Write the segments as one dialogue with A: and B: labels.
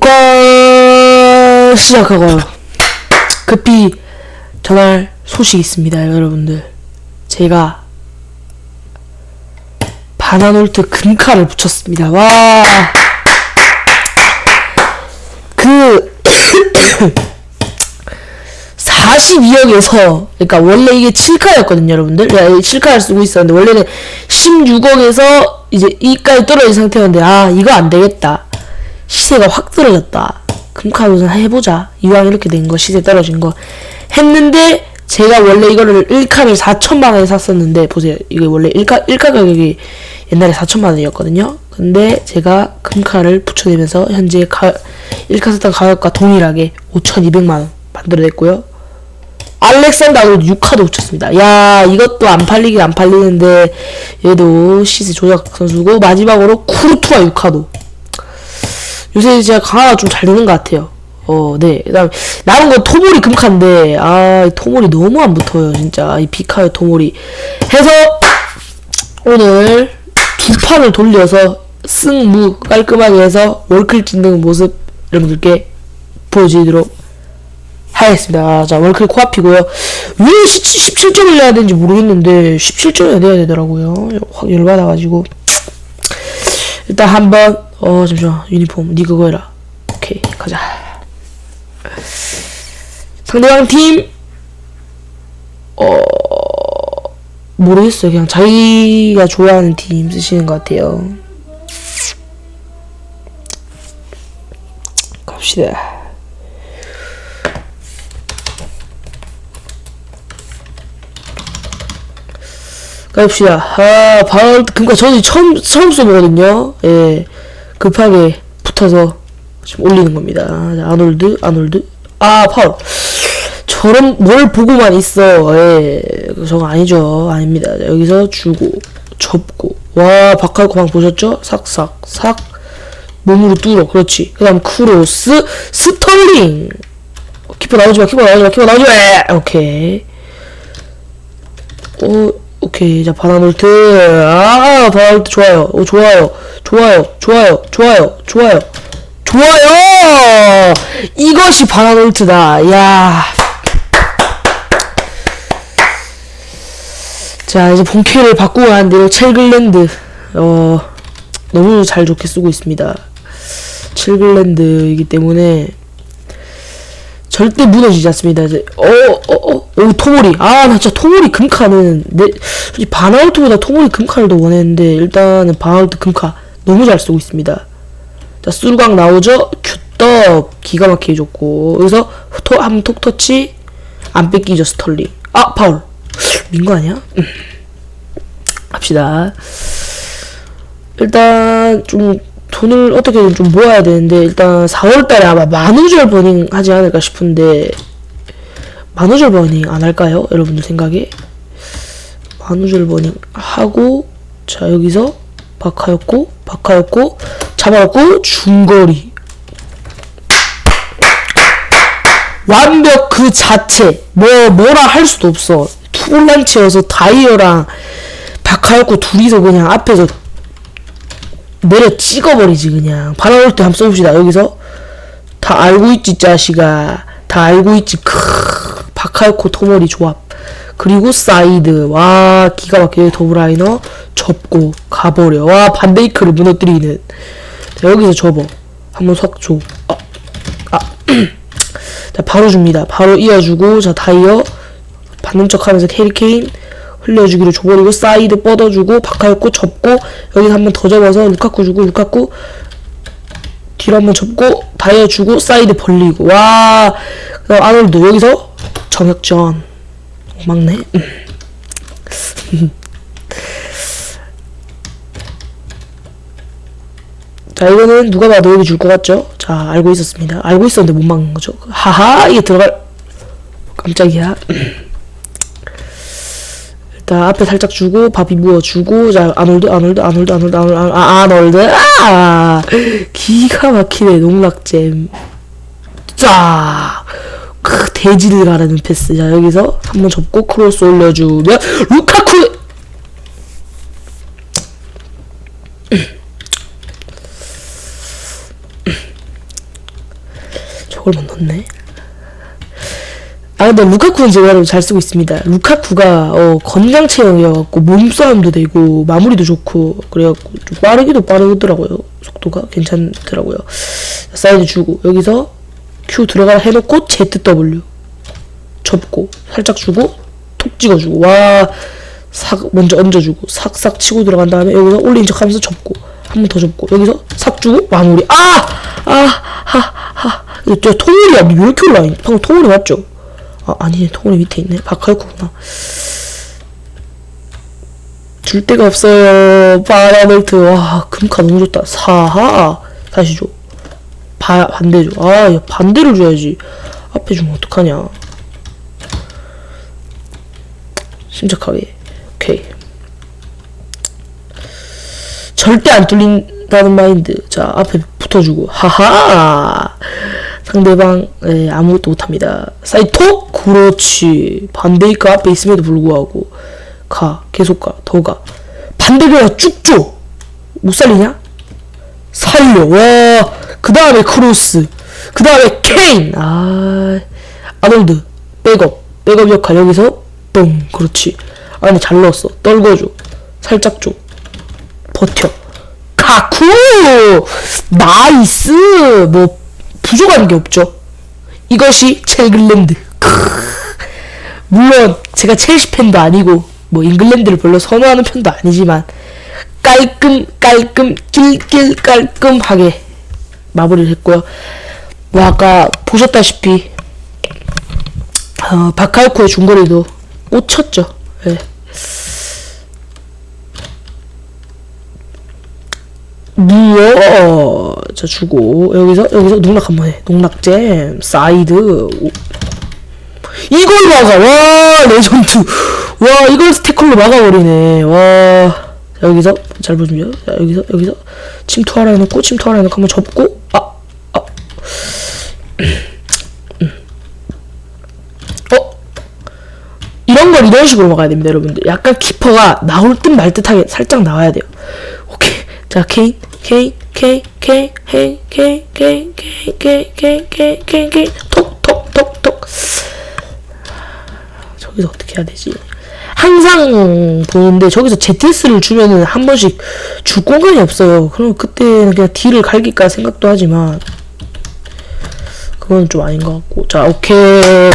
A: 녹화 시작하고요. 급히 전할 소식이 있습니다, 여러분들. 제가 바나놀트 금카를 붙였습니다. 와. 그 42억에서 그러니까 원래 이게 7카였거든요, 여러분들. 내가 7카를 쓰고 있었는데 원래는 16억에서 이제 이까지 떨어진 상태였는데 아 이거 안 되겠다. 시세가 확 떨어졌다. 금카 우선 해보자. 이왕 이렇게 된 거 시세 떨어진 거 했는데 제가 원래 이거를 1카를 4천만 원에 샀었는데 보세요. 이게 원래 1카 1카 가격이 옛날에 4천만 원이었거든요. 근데 제가 금카를 붙여내면서 현재 가, 1카 샀던 가격과 동일하게 5,200만 원 만들어냈고요. 알렉산더도 6카도 붙였습니다. 야, 이것도 안 팔리긴 안 팔리는데, 얘도 시세 조작 선수고, 마지막으로 쿠르투아 6카도. 요새 제가 강화가 좀 잘 되는 것 같아요. 어, 네. 그 다음, 남은 건 토모리 금카인데, 아, 이 토모리 너무 안 붙어요, 진짜. 이 비카의 토모리. 해서, 오늘 두 판을 돌려서, 승무 깔끔하게 해서, 월클 찍는 모습, 여러분들께 보여드리도록 하겠습니다. 자, 월클 코앞이고요. 왜 17점을 내야 되는지 모르겠는데 17점을 내야 되더라고요. 확 열받아가지고 일단 한번 어 잠시만 유니폼 니 그거 해라. 오케이 가자. 상대방 팀 어... 모르겠어요. 그냥 자기가 좋아하는 팀 쓰시는 것 같아요. 갑시다. 가봅시다. 아, 바울, 그니까 저는 처음, 처음 써보거든요. 예. 급하게 붙어서 지금 올리는 겁니다. 자, 아놀드, 아놀드. 아, 파울. 저런, 뭘 보고만 있어. 예. 저거 아니죠. 아닙니다. 자, 여기서 주고, 접고. 와, 바카르코 방 보셨죠? 삭삭, 삭. 몸으로 뚫어. 그렇지. 그 다음, 크로스, 스털링. 키퍼 나오지 마, 키퍼 나오지 마, 키퍼 나오지 마! 오케이. 오, 오케이. 자, 바나놀트. 아, 바나놀트 좋아요. 오, 좋아요. 좋아요. 좋아요. 좋아요. 좋아요. 좋아요! 이것이 바나놀트다. 야 자, 이제 본캐를 바꾸고 하는데요. 첼글랜드. 어, 너무 잘 좋게 쓰고 있습니다. 첼글랜드이기 때문에 절대 무너지지 않습니다. 이제 어, 어, 어, 오 토모리. 아, 나 진짜 토모리 금카는 내 솔직히 바나울트보다 토모리 금카를 더 원했는데 일단은 바나울트 금카 너무 잘 쓰고 있습니다. 자, 수루강 나오죠? 큐떡 기가 막히게 좋고 여기서 토, 한번 톡 터치 안 뺏기죠 스털링. 아, 파울. 민 거 아니야? 음. 합시다. 일단 좀 돈을 어떻게든 좀 모아야 되는데 일단 4월달에 아마 만우절 버닝 하지 않을까 싶은데 만우절 버닝 안 할까요? 여러분들 생각에? 만우절 버닝 하고 자 여기서 바카였고 바카였고 잡아갖고 중거리. 완벽 그 자체. 뭐 뭐라 할 수도 없어. 투볼란치여서 다이어랑 바카였고 둘이서 그냥 앞에서 내려 찍어버리지 그냥. 바라올 때 한번 써봅시다 여기서. 다 알고 있지 자식아. 다 알고 있지. 크 바카요코 토모리 조합. 그리고 사이드. 와 기가 막히게 더블라이너 접고 가버려. 와 반데이크를 무너뜨리는. 자 여기서 접어. 한번 석줘. 아, 아. 자 바로 줍니다. 바로 이어주고 자 다이어. 받는 척하면서 캐리케인 흘려주기로 줘버리고 사이드 뻗어주고 바카였고 접고 여기서 한번 더 접어서 루카쿠 주고 루카쿠 뒤로 한번 접고 다이어 주고 사이드 벌리고. 와! 그다음 아놀드 여기서 정역전. 막네 자 이거는 누가 봐도 여기 줄 것 같죠? 자 알고 있었습니다. 알고 있었는데 못 막는 거죠. 하하! 이게 들어갈. 깜짝이야 일단 앞에 살짝 주고 바비 부어 주고 자 아놀드 아놀드 아놀드 아놀드 아놀드 아, 아놀드? 아! 기가 막히네 농락잼. 쫙그 돼지를 가르는 패스. 자 여기서 한번 접고 크로스 올려주면 루카쿠! 저걸 못 넣네. 아 근데 루카쿠는 제가 잘 쓰고 있습니다. 루카쿠가 어, 건강 체형이어갖고 몸싸움도 되고 마무리도 좋고 그래갖고 좀 빠르기도 빠르더라고요. 속도가 괜찮더라고요. 사이드 주고 여기서 Q 들어가라 해놓고 ZW 접고 살짝 주고 톡 찍어주고 와 삭 먼저 얹어주고 삭삭 치고 들어간 다음에 여기서 올린 척하면서 접고 한 번 더 접고 여기서 삭 주고 마무리 아아하하 저 통울이야 왜 이렇게 올라와 있 방금 통울이 맞죠? 아 아니네 통울이 밑에 있네 바카이코구나 줄 데가 없어요 바라벨트 와 금카 너무 좋다 사하 다시 줘 바, 반대 줘. 아, 야, 반대를 줘야지. 앞에 주면 어떡하냐. 심각하게. 오케이. 절대 안 뚫린다는 마인드. 자, 앞에 붙어주고. 하하! 상대방, 예, 아무것도 못합니다. 사이토? 그렇지. 반대이까 앞에 있음에도 불구하고. 가. 계속 가. 더 가. 반대가 쭉 줘! 못 살리냐? 살려. 와. 그 다음에 크로스. 그 다음에 케인. 아. 아놀드. 백업. 백업 역할 여기서 뻥. 그렇지. 아 근데 잘 넣었어. 떨궈줘. 살짝 줘. 버텨. 카쿠. 나이스. 뭐 부족한 게 없죠. 이것이 첼글랜드. 물론 제가 첼시 팬도 아니고 뭐 잉글랜드를 별로 선호하는 편도 아니지만 깔끔 깔끔 낄낄 깔끔하게 마무리를 했고요. 뭐 아까 보셨다시피 어, 바카우코의 중거리도 꽂혔죠. 예. 무어 자 주고 여기서 여기서 농락 한번 해. 농락잼 사이드 오. 이걸 막아. 와 레전드. 와 이걸 스태클로 막아버리네. 와. 자, 여기서 잘 보시면 자, 여기서 여기서. 침투 하라 해놓고 침투 하라 해놓고 한번 접고. 아 아. 어? 이런 걸 이런 식으로 막아야 됩니다 여러분들. 약간 키퍼가 나올 듯 말 듯하게 살짝 나와야 돼요. 오케이. 자 케인 케인 케인 케인 케인 케인 케인 케인 케인 케인 케인 케인 케인 톡톡톡톡 저기서 어떻게 해야 되지? 항상 보는데 저기서 ZS를 주면은 한 번씩 줄 공간이 없어요. 그럼 그때는 그냥 D를 갈길까 생각도 하지만 그건 좀 아닌 것 같고 자 오케이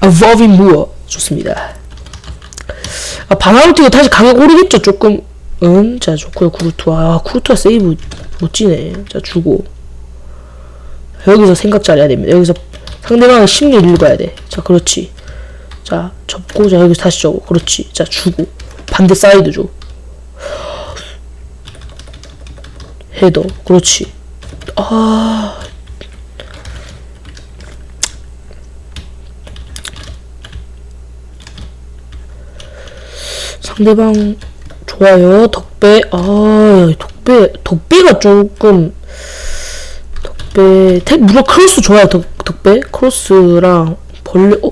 A: 어버빈 무어 좋습니다. 아, 바나우티가 다시 강하게 오르겠죠 조금 응, 자 좋고요 쿠르투아 아, 쿠르투아 세이브 멋지네. 자 주고. 여기서 생각 잘해야 됩니다. 여기서 상대방의 심리를 읽어야 돼 자 그렇지. 자 접고 자 여기서 다시 접고 그렇지. 자 주고. 반대 사이드 줘. 헤더. 그렇지. 아. 상대방 좋아요. 덕배 아 덕배 덕배가 조금 덕배 태, 물론 크로스 좋아요 덕, 덕배. 크로스랑 벌레 어?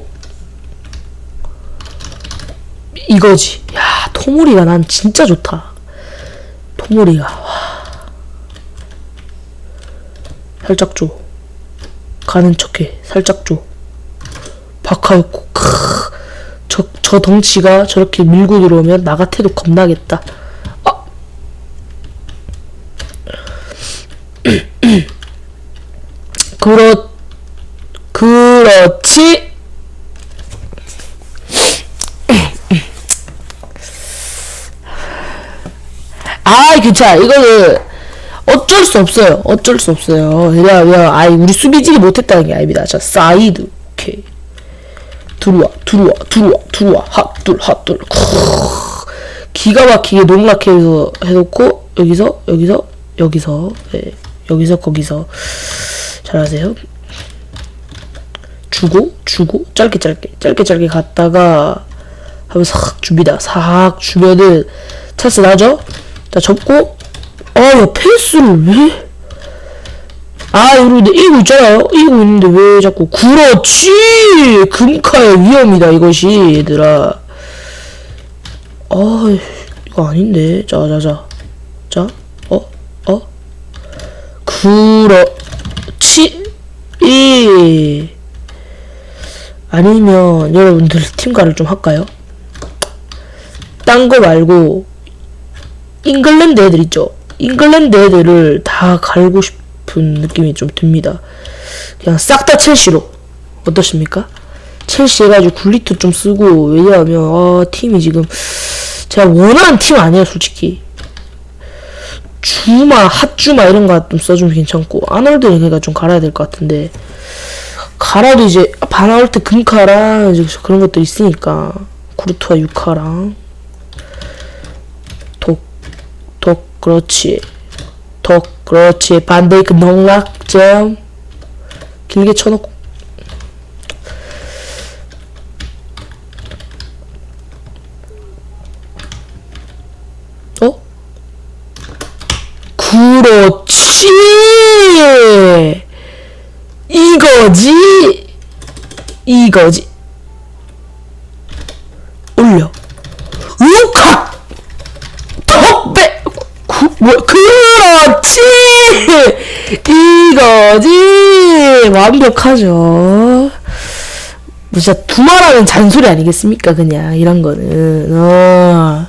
A: 이거지. 야 토모리가 난 진짜 좋다. 토모리가 와. 살짝 줘. 가는 척해. 살짝 줘. 박하였고 저, 저 덩치가 저렇게 밀고 들어오면 나 같아도 겁나겠다. 아! 그렇, 그렇지! 아, 괜찮아. 이거는 어쩔 수 없어요. 어쩔 수 없어요. 왜냐면, 아이, 우리 수비질이 못했다는 게 아닙니다. 자, 사이드. 들어와 들어와 들어와 들어와 핫둘 핫둘. 기가 막히게 농락해서 해놓고 여기서 여기서 여기서 네, 여기서 거기서. 잘하세요. 주고 주고 짧게 짧게 짧게 짧게 갔다가 하면 싹 줍니다. 싹 주면은 찬스 나죠? 자 접고. 어야 패스를 왜 아, 여러분들 이기고 있잖아요. 이기고 있는데 왜 자꾸 그렇지 금카의 위험이다 이것이 얘들아. 아, 이거 아닌데. 자, 자, 자, 자, 어, 어, 그렇지. 아니면 여러분들 팀가를 좀 할까요? 딴 거 말고 잉글랜드 애들 있죠. 잉글랜드 애들을 다 갈고 싶 은 느낌이 좀 듭니다. 그냥 싹 다 첼시로 어떠십니까? 첼시 해가지고 굴리트 좀 쓰고 왜냐하면 아, 팀이 지금 제가 원하는 팀 아니에요 솔직히 주마 핫주마 이런 거 좀 써주면 괜찮고 아놀드는 걔가 좀 갈아야 될 것 같은데 갈아도 이제 바나울트 금카랑 이제 그런 것도 있으니까 구르투아 유카랑 독, 독, 그렇지. 독, 그렇지. 반데이크 농락점. 길게 쳐놓고. 어? 그렇지! 이거지! 이거지. 올려. 루카! 덕배! 구, 뭐, 그렇지! 이거지! 완벽하죠. 뭐 진짜 두말하는 잔소리 아니겠습니까, 그냥. 이런 거는. 어.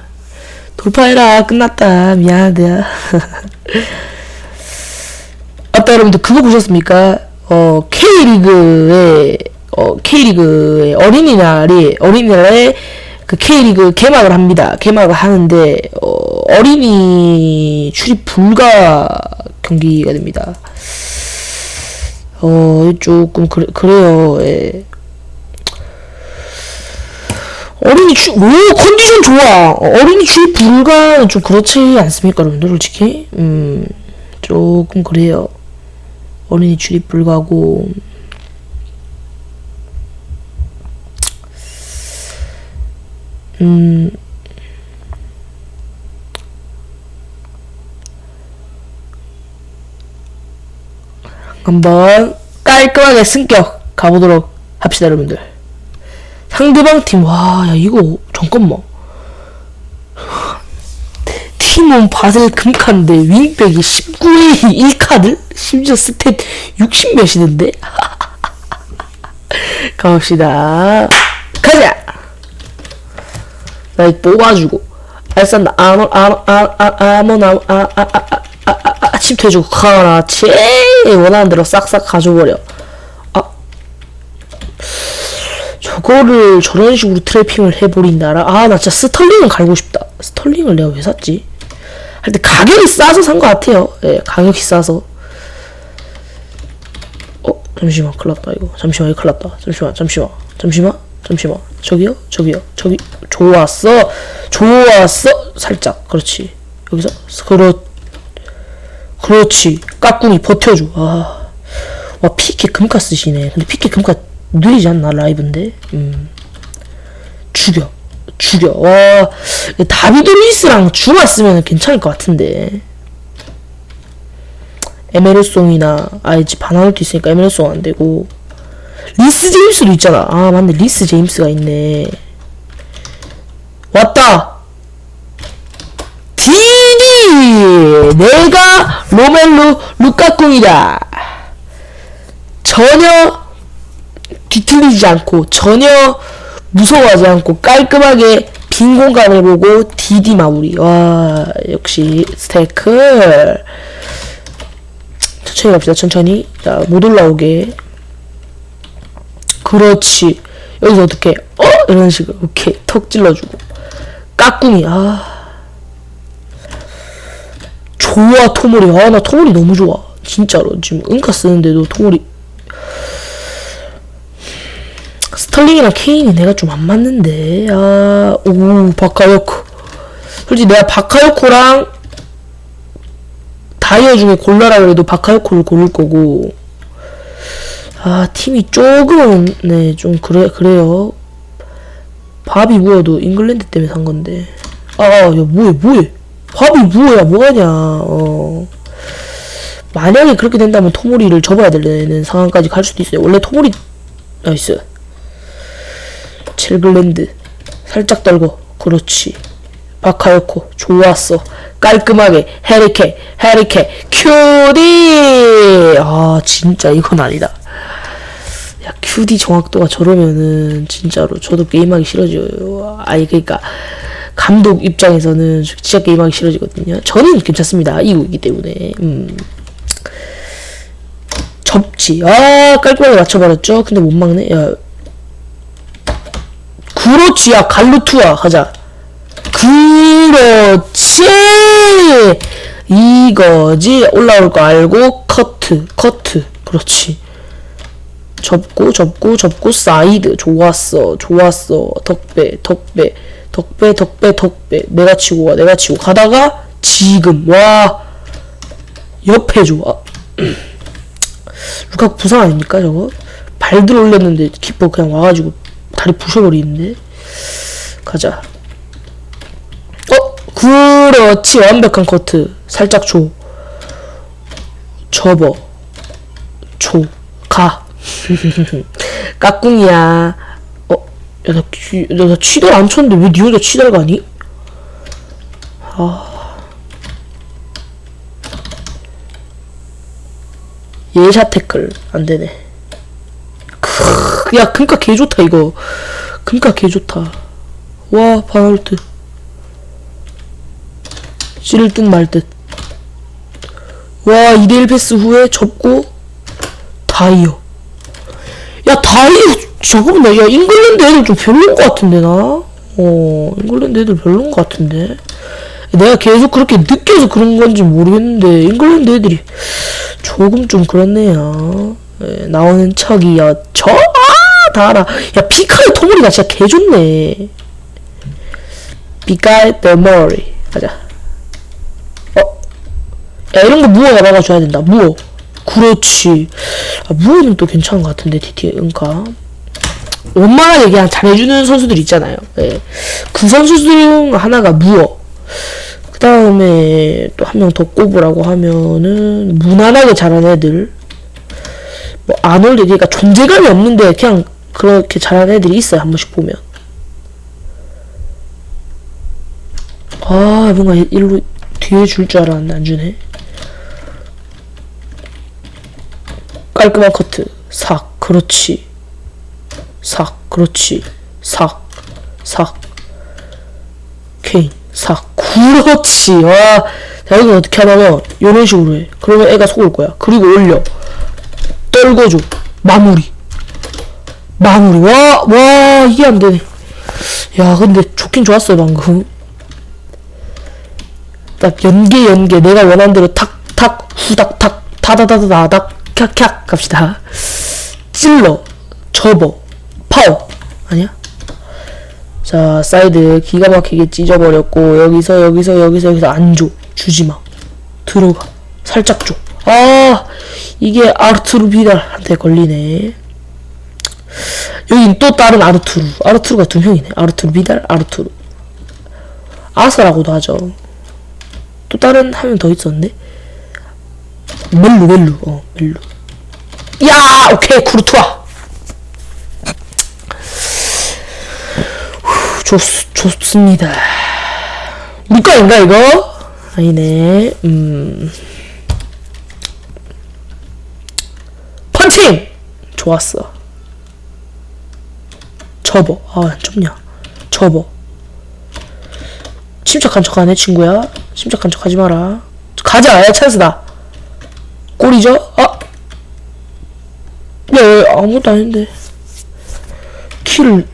A: 돌파해라. 끝났다. 미안하다. 아까 여러분들 그거 보셨습니까? 어, K리그의, 어, K리그의 어린이날이, 어린이날에 그 K리그 개막을 합니다. 개막을 하는데, 어, 어린이 출입 불가 경기가 됩니다. 어, 조금, 그래, 그래요, 예. 어린이 출, 오, 컨디션 좋아! 어, 어린이 출입 불가는 좀 그렇지 않습니까, 여러분들, 솔직히? 음, 조금 그래요. 어린이 출입 불가고 음 한번 깔끔하게 승격 가보도록 합시다 여러분들 상대방 팀와야 이거 잠깐만 팀원 바셀 금카인데 윙백이 19회 1카드? 심지어 스탯 60 몇이던데? 가봅시다. 가자! 나 뽑아주고. 알산다. 아모, 아모, 아, 아, 아모, 나모, 아, 아, 아, 아, 아, 아, 아, 침투해주고. 그렇지. 원하는 대로 싹싹 가져버려. 아. 저거를 저런 식으로 트래핑을 해버린다라? 아, 나 진짜 스털링을 갈고 싶다. 스털링을 내가 왜 샀지? 하여튼 가격이 싸서 산 것 같아요. 예, 가격이 싸서. 어, 잠시만, 큰일 났다, 이거. 잠시만, 이거 큰일 났다. 잠시만, 잠시만, 잠시만, 잠시만. 저기요? 저기요? 저기. 좋았어. 좋았어. 살짝. 그렇지. 여기서. 그렇, 그렇지. 까꿍이 버텨줘. 아. 와, 피케 금카 쓰시네. 근데 피케 금카 느리지 않나, 라이브인데? 음. 죽여. 죽여. 와, 다비드 루이스랑 주마 쓰면 괜찮을 것 같은데. 에메르송이나, 아이지 바나울도 있으니까 에메르송 안 되고. 리스 제임스도 있잖아. 아, 맞네. 리스 제임스가 있네. 왔다! 디디! 내가 로멜로 루카꿍이다! 전혀 뒤틀리지 않고, 전혀 무서워하지 않고 깔끔하게 빈 공간을 보고 디디 마무리. 와, 역시 스테이크. 천천히 갑시다, 천천히. 자, 못 올라오게. 그렇지. 여기서 어떻게, 어? 이런 식으로. 오케이. 턱 찔러주고. 까꿍이, 아. 좋아, 토모리. 아, 나 토모리 너무 좋아. 진짜로. 지금 은카 쓰는데도 토모리 스털링이랑 케인이 내가 좀 안 맞는데. 아, 오, 바카요코. 솔직히 내가 바카요코랑 다이어 중에 골라라 그래도 바카요코를 고를 거고. 아, 팀이 조금, 네, 좀 그래, 그래요. 밥이 뭐야도 잉글랜드 때문에 산 건데. 아, 아, 야, 뭐해, 뭐해. 밥이 뭐야, 뭐하냐, 어. 만약에 그렇게 된다면 토모리를 접어야 되는 상황까지 갈 수도 있어요. 원래 토모리, 나이스. 첼글랜드. 살짝 떨고. 그렇지. 바카요코. 좋았어. 깔끔하게. 해리케 해리케. 큐디! 아 진짜 이건 아니다. 야 큐디 2D 정확도가 저러면은 진짜로 저도 게임하기 싫어져요. 아니 그러니까 감독 입장에서는 진짜 게임하기 싫어지거든요. 저는 괜찮습니다. 이기기 때문에. 음. 접지. 아 깔끔하게 맞춰버렸죠. 근데 못 막네. 야. 그렇지. 야 갈루투아 가자. 그렇지. 이거지. 올라올 거 알고 커트 커트. 그렇지. 접고 접고 접고 사이드 좋았어 좋았어 덕배 덕배 덕배 덕배 덕배. 내가 치고 가 내가 치고. 가다가 지금 와. 옆에 좋아. 루카쿠 부상 아닙니까 저거? 발 들어 올렸는데 키퍼 그냥 와가지고 다리 부셔버리는데. 가자. 어? 그렇지. 완벽한 커트. 살짝 줘. 접어. 줘 가. 까꿍이야. 어, 야, 나, 치, 나, 나 치달 안 쳤는데 왜 니 혼자 치달 가니? 아. 예샷 태클. 안 되네. 크, 야, 금가 개 좋다, 이거. 금가 개 좋다. 와, 바울트. 찌를 듯 말 듯. 와, 2대1 패스 후에 접고, 다이어. 야 다이어 잠깐만 야 잉글랜드 애들 좀 별론 것 같은데 나? 어 잉글랜드 애들 별론 것 같은데 내가 계속 그렇게 느껴서 그런 건지 모르겠는데 잉글랜드 애들이 조금 좀 그렇네요 예, 나오는 척이요 저아 다 알아 야 피카의 토모리가 진짜 개 좋네 피카의 토모리 가자 어? 야 이런 거 무어가 막아줘야 된다 무어 그렇지. 아, 무어는 또 괜찮은 것 같은데, DT, 은카. 원만하게 그냥 잘해주는 선수들 있잖아요. 예. 그 선수 중 하나가 무어. 그 다음에 또 한 명 더 꼽으라고 하면은, 무난하게 잘하는 애들. 뭐, 아놀드, 그러니까 존재감이 없는데, 그냥 그렇게 잘하는 애들이 있어요, 한 번씩 보면. 아, 뭔가 일로 뒤에 줄 줄 알았는데, 안 주네. 깔끔한 커트 삭 그렇지 삭 그렇지. 삭삭. 케인 삭. 그렇지. 와. 자, 여기는 어떻게 하냐면 이런 식으로 해. 그러면 애가 속을 거야. 그리고 올려. 떨궈줘. 마무리. 마무리. 와와 이게 안 되네. 야 근데 좋긴 좋았어요 방금. 딱 연계 연계. 내가 원하는 대로 탁탁 후닥탁. 타다다다닥. 캬캬. 갑시다. 찔러. 접어 파워 아니야? 자 사이드 기가 막히게 찢어버렸고 여기서 여기서 여기서 여기서 안줘. 주지마. 들어가. 살짝 줘아 이게 아르투르 비달한테 걸리네. 여긴 또 다른 아르투르. 아르투르가 두 명이네. 아르투르 비달 아르투르. 아서라고도 하죠. 또 다른 한 명 더 있었는데? 멜루 멜루. 어 멜루. 야 오케이. 쿠르투아 좋, 좋습니다. 거인가 이거? 아니네. 음. 펀칭! 좋았어. 접어. 아안 접냐. 접어. 침착한 척 하네 친구야. 침착한 척 하지 마라. 가자 야 찬스다. 골이죠? 아! 야, 야 아무것도 아닌데. 키를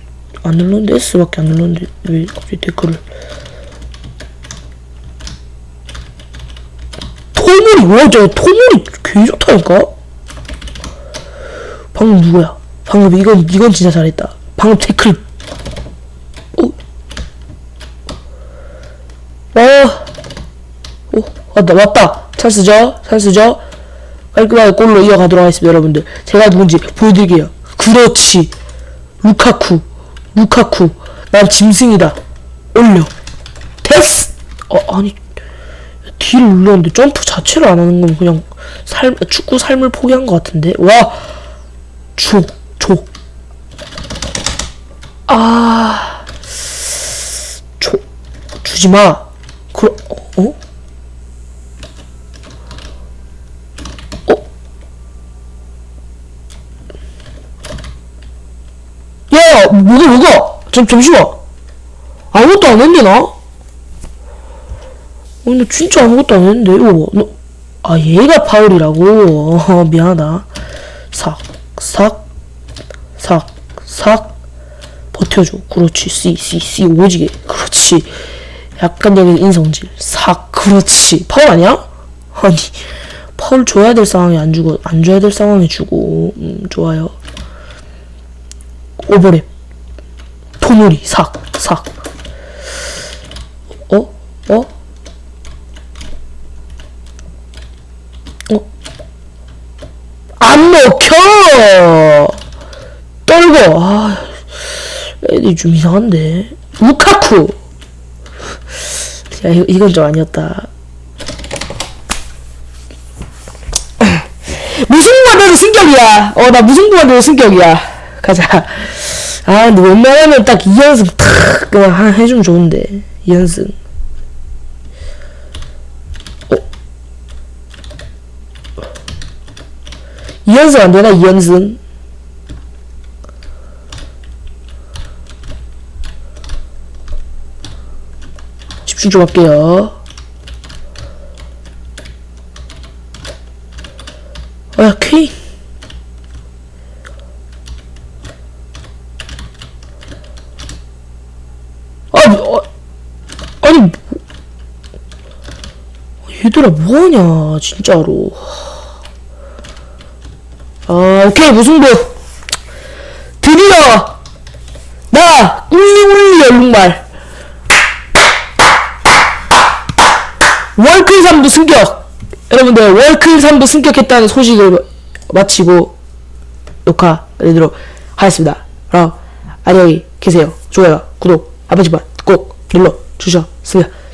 A: 안 눌렀는데? S밖에 안 눌렀는데? 왜 갑자기 댓글을. 토물이 와저 토물이 개 좋다니까? 방금 누구야? 방금 이건 이건 진짜 잘했다. 방금 댓글. 어? 와. 오, 왔다 왔다. 찬스죠? 찬스죠? 깔끔하게 골로 이어가도록 하겠습니다, 여러분들. 제가 누군지 보여드릴게요. 그렇지. 루카쿠. 루카쿠. 난 짐승이다. 올려. 됐어! 어, 아니. 뒤를 눌렀는데 점프 자체를 안 하는 건 그냥 삶, 축구 삶을 포기한 것 같은데. 와! 줘, 줘. 아. 줘. 주지 마. 그, 어? 뭐가 뭐가? 잠 잠시만. 아무것도 안 했네 나. 어, 근데 진짜 아무것도 안 했는데 이거 너, 아 얘가 파울이라고. 어, 미안하다. 삭, 삭, 삭, 삭. 버텨줘. 그렇지. C 오지게. 그렇지. 약간 여기 인성질. 삭, 그렇지. 파울 아니야? 아니 파울 줘야 될 상황에 안 주고 안 줘야 될 상황에 주고. 음, 좋아요. 오버랩. 토놀이 삭, 삭. 어? 어? 어? 안 먹혀! 떨고, 아, 애들이 좀 이상한데. 루카쿠! 야, 이거, 이건 좀 아니었다. 무승부가 승격이야. 어, 나 무승부가 승격이야. 가자. 아, 근데 웬만하면 딱 2연승 탁, 그냥 해주면 좋은데. 2연승. 어? 2연승 안 되나? 2연승? 집중 좀 할게요. 아, K. 아, 뭐, 어, 아니, 뭐, 얘들아, 뭐하냐, 진짜로. 아, 오케이, 무승부. 드디어, 나, 울리울리 얼룩말. 월클 3부 승격! 여러분들, 월클 3부 승격했다는 소식을 마치고, 녹화드리도록 하겠습니다. 그럼, 안녕히 계세요. 좋아요, 구독, 한 번씩만 꼭 눌러주셨으면